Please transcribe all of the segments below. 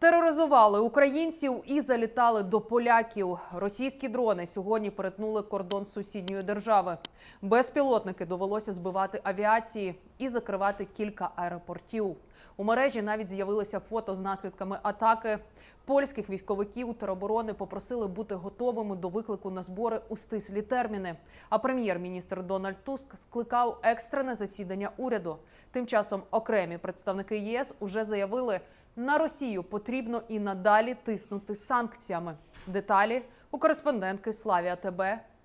Тероризували українців і залітали до поляків. Російські дрони сьогодні перетнули кордон сусідньої держави. Безпілотники довелося збивати авіації і закривати кілька аеропортів. У мережі навіть з'явилися фото з наслідками атаки. Польських військовиків тероборони попросили бути готовими до виклику на збори у стислі терміни. А прем'єр-міністр Дональд Туск скликав екстрене засідання уряду. Тим часом окремі представники ЄС уже заявили, на Росію потрібно і надалі тиснути санкціями. Деталі у кореспондентки Славія ТБ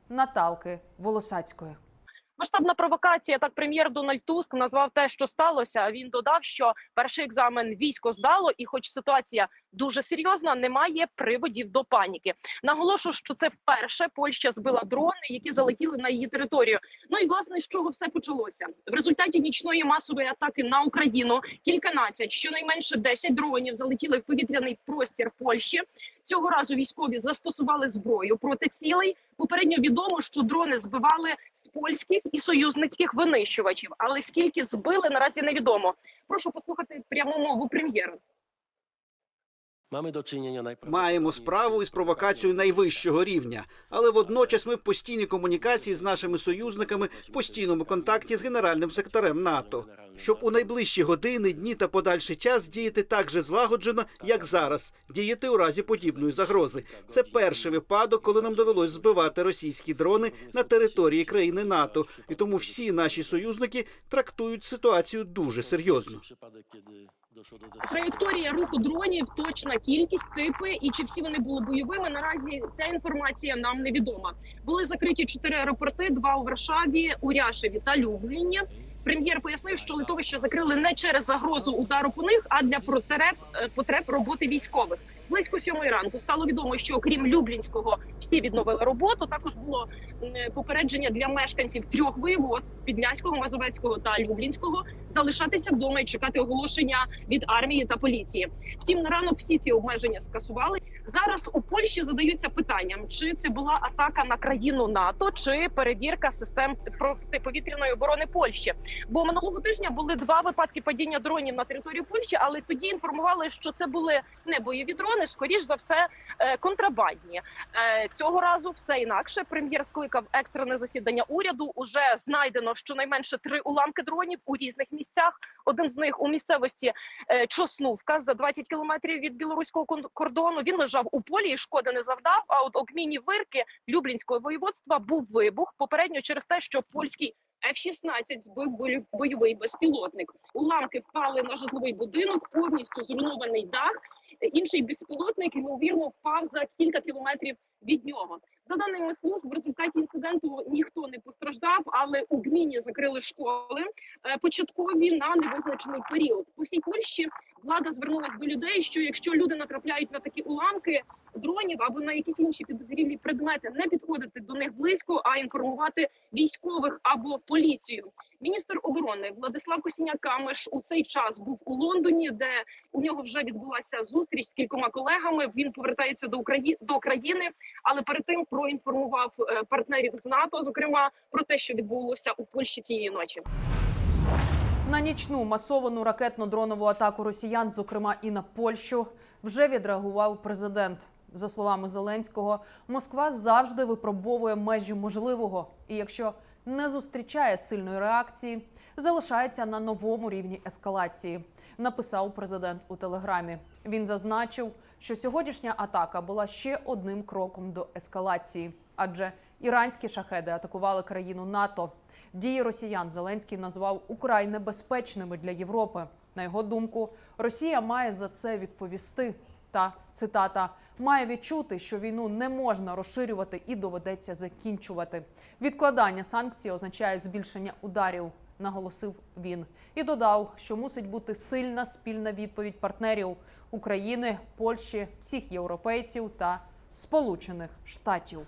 Наталки Волосацької. Масштабна провокація. Так прем'єр Дональд Туск назвав те, що сталося. Він додав, що перший екзамен військо здало, і, хоч ситуація дуже серйозна, немає приводів до паніки. Наголошу, що це вперше Польща збила дрони, які залетіли на її територію. Ну і власне з чого все почалося в результаті нічної масової атаки на Україну. Кільканадцять, щонайменше 10 дронів залетіли в повітряний простір Польщі. Цього разу військові застосували зброю проти цілей. Попередньо відомо, що дрони збивали з польських і союзницьких винищувачів, але скільки збили наразі невідомо. Прошу послухати пряму мову прем'єра. Mamy do czynienia najprawdopodobniej Маємо справу із провокацією найвищого рівня, але водночас ми в постійній комунікації з нашими союзниками, в постійному контакті з генеральним секретарем НАТО, щоб у найближчі години, дні та подальший час діяти так же злагоджено, як зараз, діяти у разі подібної загрози. Це перший випадок, коли нам довелось збивати російські дрони на території країни НАТО, і тому всі наші союзники трактують ситуацію дуже серйозно. Траєкторія руху дронів, точна кількість, типи і чи всі вони були бойовими. Наразі ця інформація нам невідома. Були закриті чотири аеропорти: два у Варшаві, у Ряшеві та Любліні. Прем'єр пояснив, що литовище закрили не через загрозу удару по них, а для потреб, е, потреб роботи військових. Близько сьомої ранку стало відомо, що окрім Люблінського всі відновили роботу. Також було попередження для мешканців трьох воєводств Підляського, Мазовецького та Люблінського залишатися вдома і чекати оголошення від армії та поліції. Втім, на ранок всі ці обмеження скасували. Зараз у Польщі задаються питанням, чи це була атака на країну НАТО, чи перевірка систем протиповітряної оборони Польщі. Бо минулого тижня були два випадки падіння дронів на територію Польщі, але тоді інформували, що це були не бойові дрони, скоріш за все е, контрабандні. Е, Цього разу все інакше. Прем'єр скликав екстрене засідання уряду. Уже знайдено щонайменше три уламки дронів у різних місцях. Один з них у місцевості е, Чоснувка за 20 кілометрів від білоруського кордону. Він лежав у полі і шкоди не завдав. А от у Вирки Люблінського воєводства був вибух попередньо через те, що польський F-16 збив бойовий безпілотник. Уламки впали на житловий будинок, повністю зруйнований дах. Інший безпілотник ймовірно впав за кілька кілометрів від нього. За даними служб, в результаті інциденту ніхто не постраждав, але у гміні закрили школи е, початкові на невизначений період. По всій Польщі влада звернулася до людей, що якщо люди натрапляють на такі уламки дронів або на якісь інші підозрілі предмети, не підходити до них близько, а інформувати військових або поліцію. Міністр оборони Владислав Косіняк-Камиш у цей час був у Лондоні, де у нього вже відбулася зустріч з кількома колегами. Він повертається до України до країни, але перед тим проінформував е, партнерів з НАТО, зокрема про те, що відбулося у Польщі цієї ночі. На нічну масовану ракетно-дронову атаку росіян, зокрема і на Польщу, вже відреагував президент. За словами Зеленського, Москва завжди випробовує межі можливого, і якщо не зустрічає сильної реакції, залишається на новому рівні ескалації. Написав президент у телеграмі. Він зазначив, що сьогоднішня атака була ще одним кроком до ескалації, адже іранські шахеди атакували країну НАТО. Дії росіян Зеленський назвав украй небезпечними для Європи. На його думку, Росія має за це відповісти. Та цитата має відчути, що війну не можна розширювати і доведеться закінчувати. Відкладання санкцій означає збільшення ударів, наголосив він, і додав, що мусить бути сильна спільна відповідь партнерів України, Польщі, всіх європейців та Сполучених Штатів.